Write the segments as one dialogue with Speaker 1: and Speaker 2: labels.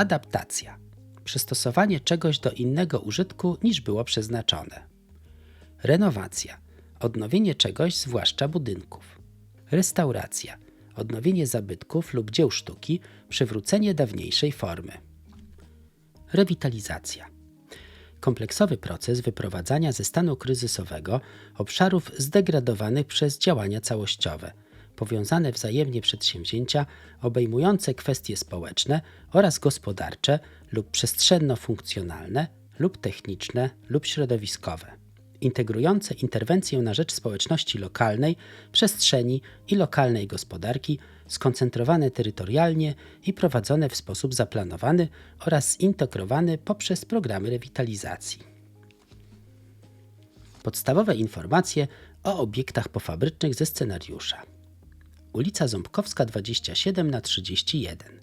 Speaker 1: Adaptacja. Przystosowanie czegoś do innego użytku niż było przeznaczone. Renowacja. Odnowienie czegoś, zwłaszcza budynków. Restauracja. Odnowienie zabytków lub dzieł sztuki, przywrócenie dawniejszej formy. Rewitalizacja. Kompleksowy proces wyprowadzania ze stanu kryzysowego obszarów zdegradowanych przez działania całościowe, powiązane wzajemnie przedsięwzięcia obejmujące kwestie społeczne oraz gospodarcze lub przestrzenno-funkcjonalne lub techniczne lub środowiskowe integrujące interwencję na rzecz społeczności lokalnej, przestrzeni i lokalnej gospodarki, skoncentrowane terytorialnie i prowadzone w sposób zaplanowany oraz zintegrowany poprzez programy rewitalizacji. Podstawowe informacje o obiektach pofabrycznych ze scenariusza. Ulica Ząbkowska 27 na 31.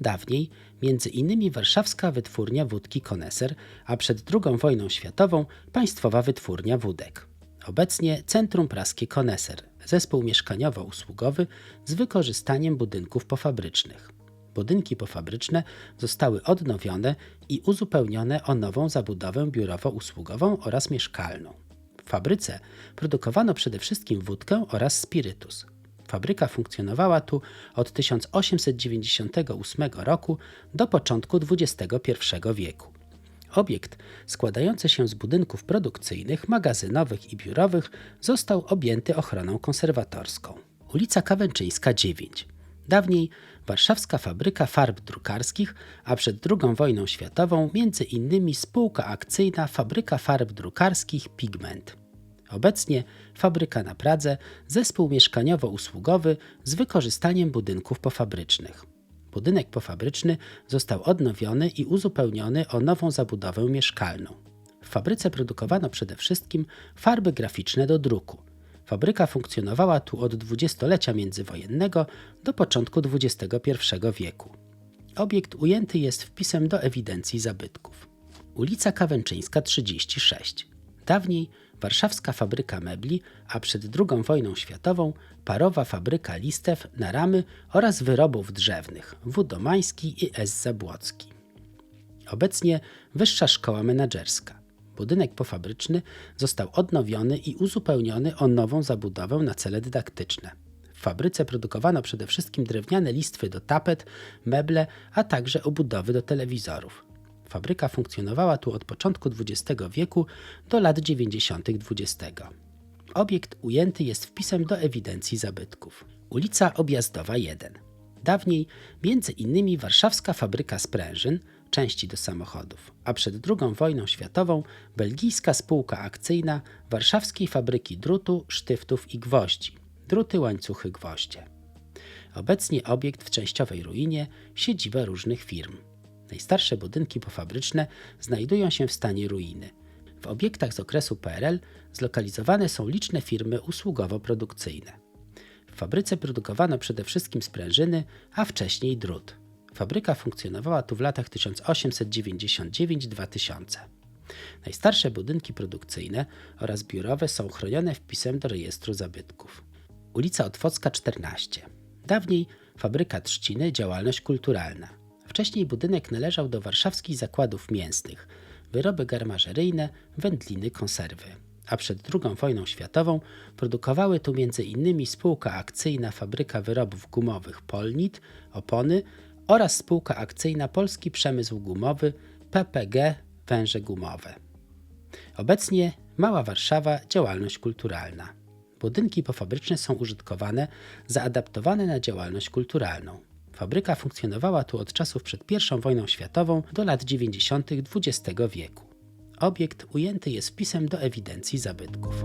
Speaker 1: Dawniej między innymi warszawska wytwórnia wódki Koneser, a przed II wojną światową państwowa wytwórnia wódek. Obecnie Centrum Praskie Koneser, zespół mieszkaniowo-usługowy z wykorzystaniem budynków pofabrycznych. Budynki pofabryczne zostały odnowione i uzupełnione o nową zabudowę biurowo-usługową oraz mieszkalną. W fabryce produkowano przede wszystkim wódkę oraz spirytus. Fabryka funkcjonowała tu od 1898 roku do początku XXI wieku. Obiekt składający się z budynków produkcyjnych, magazynowych i biurowych został objęty ochroną konserwatorską. Ulica Kawęczyńska 9. Dawniej warszawska fabryka farb drukarskich, a przed II wojną światową między innymi spółka akcyjna Fabryka Farb Drukarskich Pigment. Obecnie fabryka na Pradze, zespół mieszkaniowo-usługowy z wykorzystaniem budynków pofabrycznych. Budynek pofabryczny został odnowiony i uzupełniony o nową zabudowę mieszkalną. W fabryce produkowano przede wszystkim farby graficzne do druku. Fabryka funkcjonowała tu od dwudziestolecia międzywojennego do początku XXI wieku. Obiekt ujęty jest wpisem do ewidencji zabytków. Ulica Kawęczyńska 36. Dawniej warszawska fabryka mebli, a przed II wojną światową parowa fabryka listew na ramy oraz wyrobów drzewnych W. Domański i S. Zabłocki. Obecnie Wyższa Szkoła Menedżerska. Budynek pofabryczny został odnowiony i uzupełniony o nową zabudowę na cele dydaktyczne. W fabryce produkowano przede wszystkim drewniane listwy do tapet, meble, a także obudowy do telewizorów. Fabryka funkcjonowała tu od początku XX wieku do lat 90. XX. Obiekt ujęty jest wpisem do ewidencji zabytków. Ulica Objazdowa 1. Dawniej między innymi warszawska fabryka sprężyn, części do samochodów, a przed II wojną światową belgijska spółka akcyjna warszawskiej fabryki drutu, sztyftów i gwoździ, druty, łańcuchy, gwoździe. Obecnie obiekt w częściowej ruinie, siedziba różnych firm. Najstarsze budynki pofabryczne znajdują się w stanie ruiny. W obiektach z okresu PRL zlokalizowane są liczne firmy usługowo-produkcyjne. W fabryce produkowano przede wszystkim sprężyny, a wcześniej drut. Fabryka funkcjonowała tu w latach 1899-2000. Najstarsze budynki produkcyjne oraz biurowe są chronione wpisem do rejestru zabytków. Ulica Otwocka 14. Dawniej fabryka trzciny, działalność kulturalna. Wcześniej budynek należał do warszawskich zakładów mięsnych, wyroby garmażeryjne, wędliny, konserwy. A przed II wojną światową produkowały tu m.in. spółka akcyjna Fabryka Wyrobów Gumowych Polnit, Opony oraz spółka akcyjna Polski Przemysł Gumowy PPG Węże Gumowe. Obecnie Mała Warszawa działalność kulturalna. Budynki pofabryczne są użytkowane, zaadaptowane na działalność kulturalną. Fabryka funkcjonowała tu od czasów przed I wojną światową do lat 90. XX wieku. Obiekt ujęty jest wpisem do ewidencji zabytków.